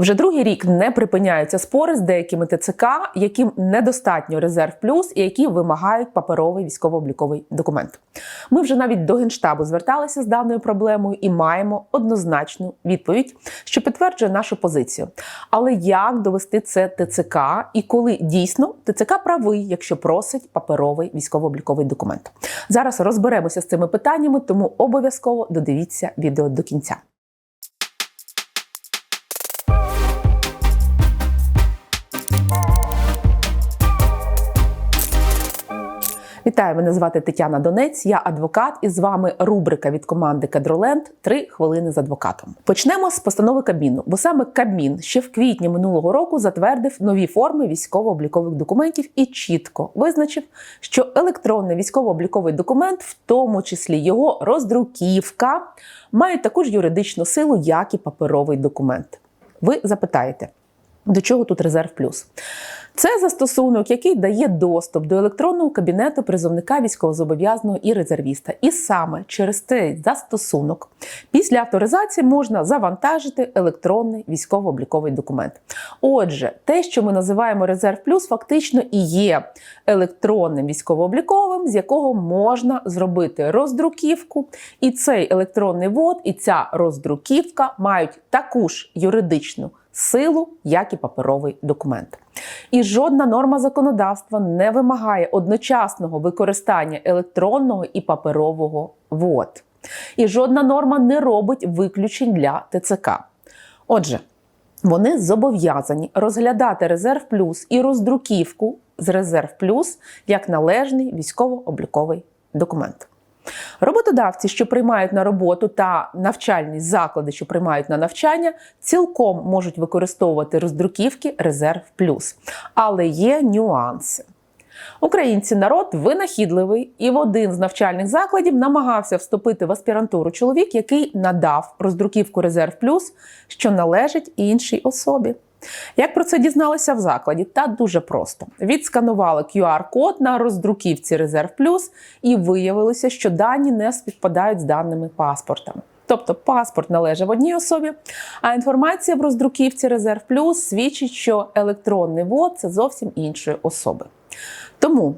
Вже другий рік не припиняються спори з деякими ТЦК, яким недостатньо резерв плюс і які вимагають паперовий військово-обліковий документ. Ми вже навіть до генштабу зверталися з даною проблемою і маємо однозначну відповідь, що підтверджує нашу позицію. Але як довести це ТЦК і коли дійсно ТЦК правий, якщо просить паперовий військово-обліковий документ? Зараз розберемося з цими питаннями, тому обов'язково додивіться відео до кінця. Вітаю, мене звати Тетяна Донець. Я адвокат, і з вами рубрика від команди Кадроленд Три хвилини з адвокатом. Почнемо з постанови Кабміну, бо саме Кабмін ще в квітні минулого року затвердив нові форми військово-облікових документів і чітко визначив, що електронний військово-обліковий документ, в тому числі його роздруківка, мають таку ж юридичну силу, як і паперовий документ. Ви запитаєте, до чого тут резерв плюс? Це застосунок, який дає доступ до електронного кабінету призовника військовозобов'язаного і резервіста. І саме через цей застосунок після авторизації можна завантажити електронний військово-обліковий документ. Отже, те, що ми називаємо резерв плюс, фактично і є електронним військово-обліковим, з якого можна зробити роздруківку. І цей електронний вод, і ця роздруківка мають таку ж юридичну силу, як і паперовий документ. І жодна норма законодавства не вимагає одночасного використання електронного і паперового вод. І жодна норма не робить виключень для ТЦК. Отже, вони зобов'язані розглядати резерв плюс і роздруківку з резерв плюс як належний військово-обліковий документ. Роботодавці, що приймають на роботу та навчальні заклади, що приймають на навчання, цілком можуть використовувати роздруківки Резерв Плюс. Але є нюанси. Українці народ винахідливий, і в один з навчальних закладів намагався вступити в аспірантуру чоловік, який надав роздруківку Резерв Плюс, що належить іншій особі. Як про це дізналися в закладі? Та дуже просто. Відсканували QR-код на роздруківці Резерв Плюс і виявилося, що дані не співпадають з даними паспортами. Тобто паспорт належав одній особі, а інформація в роздруківці Резерв Плюс свідчить, що електронний вод це зовсім іншої особи. Тому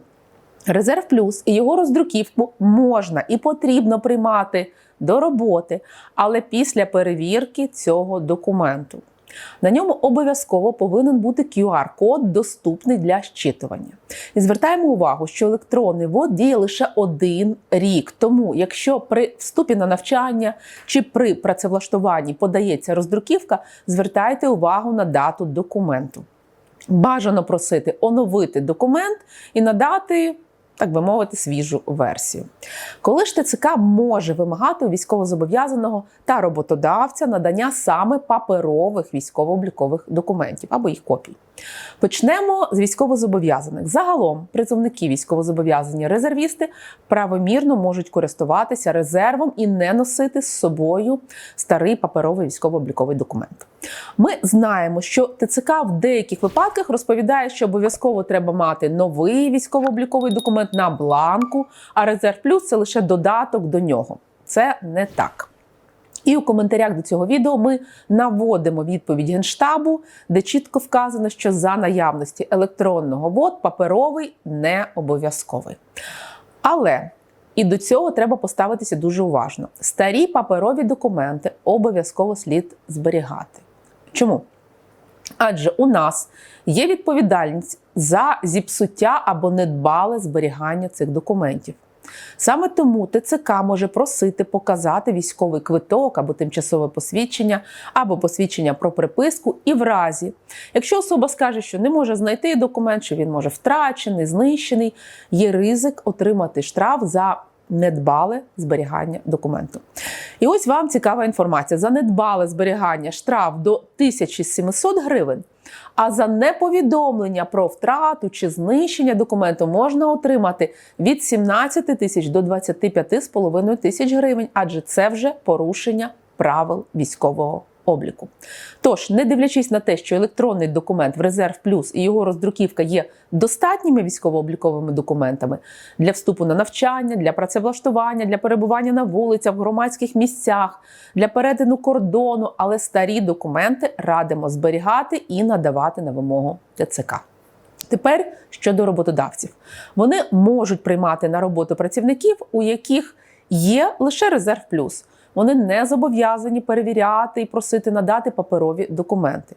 Резерв Плюс і його роздруківку можна і потрібно приймати до роботи, але після перевірки цього документу. На ньому обов'язково повинен бути QR-код, доступний для щитування. І звертаємо увагу, що електронний вод діє лише один рік. Тому, якщо при вступі на навчання чи при працевлаштуванні подається роздруківка, звертайте увагу на дату документу. Бажано просити оновити документ і надати. Так би мовити, свіжу версію. Коли ж ТЦК може вимагати у військовозобов'язаного та роботодавця надання саме паперових військово-облікових документів або їх копій. Почнемо з військовозобов'язаних. Загалом призовники військовозобов'язані резервісти правомірно можуть користуватися резервом і не носити з собою старий паперовий військово-обліковий документ. Ми знаємо, що ТЦК в деяких випадках розповідає, що обов'язково треба мати новий військово-обліковий документ на бланку, а резерв плюс це лише додаток до нього. Це не так. І у коментарях до цього відео ми наводимо відповідь Генштабу, де чітко вказано, що за наявності електронного вод паперовий не обов'язковий. Але і до цього треба поставитися дуже уважно. Старі паперові документи обов'язково слід зберігати. Чому? Адже у нас є відповідальність за зіпсуття або недбале зберігання цих документів. Саме тому ТЦК може просити показати військовий квиток або тимчасове посвідчення, або посвідчення про приписку, і в разі, якщо особа скаже, що не може знайти документ, що він може втрачений, знищений, є ризик отримати штраф за недбале зберігання документу. І ось вам цікава інформація: за недбале зберігання штраф до 1700 гривень. А за неповідомлення про втрату чи знищення документу можна отримати від 17 тисяч до 25,5 тисяч гривень, адже це вже порушення правил військового обліку. Тож, не дивлячись на те, що електронний документ в резерв плюс і його роздруківка є достатніми військово-обліковими документами для вступу на навчання, для працевлаштування, для перебування на вулицях, в громадських місцях, для перетину кордону, але старі документи радимо зберігати і надавати на вимогу ТЦК. Тепер щодо роботодавців, вони можуть приймати на роботу працівників, у яких є лише резерв плюс. Вони не зобов'язані перевіряти і просити надати паперові документи.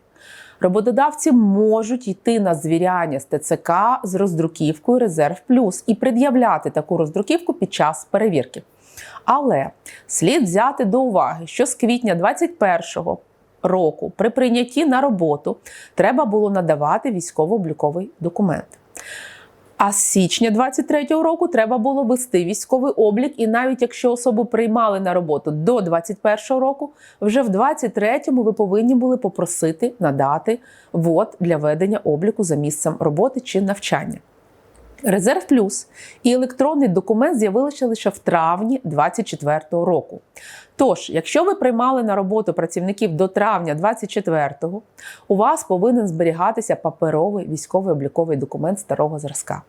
Роботодавці можуть йти на звіряння з ТЦК з роздруківкою Резерв Плюс і пред'являти таку роздруківку під час перевірки. Але слід взяти до уваги, що з квітня 2021 року при прийнятті на роботу треба було надавати військово-обліковий документ. А з січня 23-го року треба було вести військовий облік, і навіть якщо особу приймали на роботу до 21-го року, вже в 23-му ви повинні були попросити надати вод для ведення обліку за місцем роботи чи навчання. Резерв плюс і електронний документ з'явилися лише в травні 2024 року. Тож, якщо ви приймали на роботу працівників до травня 2024, у вас повинен зберігатися паперовий військовий обліковий документ старого зразка.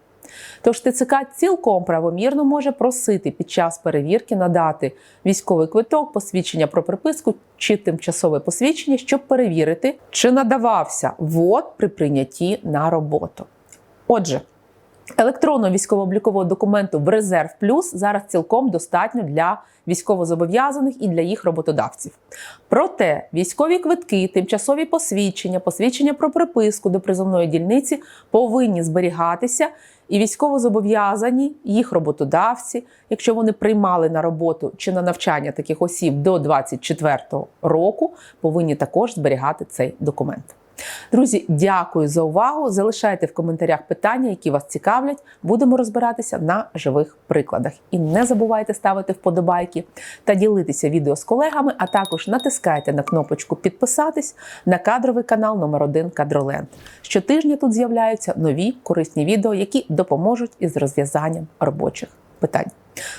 Тож ТЦК цілком правомірно може просити під час перевірки надати військовий квиток, посвідчення про приписку чи тимчасове посвідчення, щоб перевірити, чи надавався ввод при прийнятті на роботу. Отже, електронного військово-облікового документу в резерв плюс зараз цілком достатньо для військовозобов'язаних і для їх роботодавців. Проте військові квитки, тимчасові посвідчення, посвідчення про приписку до призовної дільниці повинні зберігатися. І військовозобов'язані їх роботодавці, якщо вони приймали на роботу чи на навчання таких осіб до 24 року, повинні також зберігати цей документ. Друзі, дякую за увагу. Залишайте в коментарях питання, які вас цікавлять. Будемо розбиратися на живих прикладах. І не забувайте ставити вподобайки та ділитися відео з колегами, а також натискайте на кнопочку підписатись на кадровий канал номер 1 Кадроленд. Щотижня тут з'являються нові корисні відео, які допоможуть із розв'язанням робочих питань.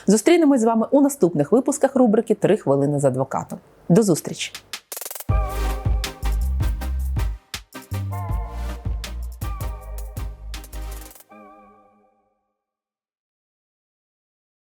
Зустрінемось з вами у наступних випусках рубрики «3 хвилини з адвокатом. До зустрічі!